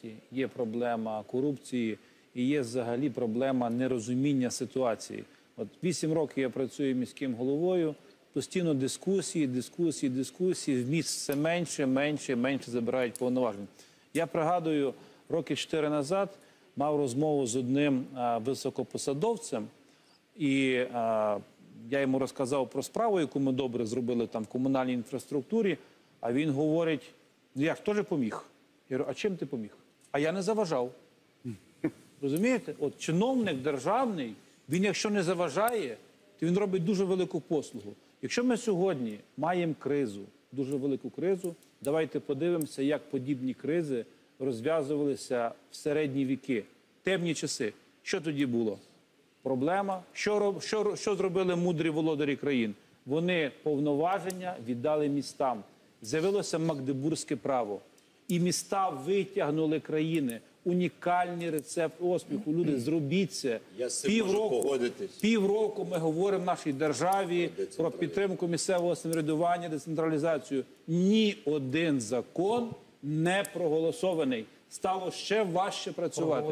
бездіяльності, є проблема корупції і є взагалі проблема нерозуміння ситуації. От вісім років я працюю міським головою. Постійно дискусії, дискусії, дискусії. В міст все менше, менше, менше забирають повноважень. Я пригадую, роки чотири назад мав розмову з одним а, високопосадовцем, і а, я йому розказав про справу, яку ми добре зробили там в комунальній інфраструктурі. А він говорить: ну я ж теж поміг. Я говорю, а чим ти поміг? А я не заважав. Розумієте? От чиновник державний, він якщо не заважає, то він робить дуже велику послугу. Якщо ми сьогодні маємо кризу, дуже велику кризу, давайте подивимося, як подібні кризи розв'язувалися в середні віки, темні часи. Що тоді було? Проблема. Що, роб- що, що зробили мудрі володарі країн? Вони повноваження віддали містам. З'явилося Магдебурзьке право. І міста витягнули країни. Унікальний рецепт успіху. Люди, зробіть це. Цим. Півроку ми говоримо в нашій державі про підтримку місцевого самоврядування, децентралізацію. Ні один закон не проголосований. Стало ще важче працювати.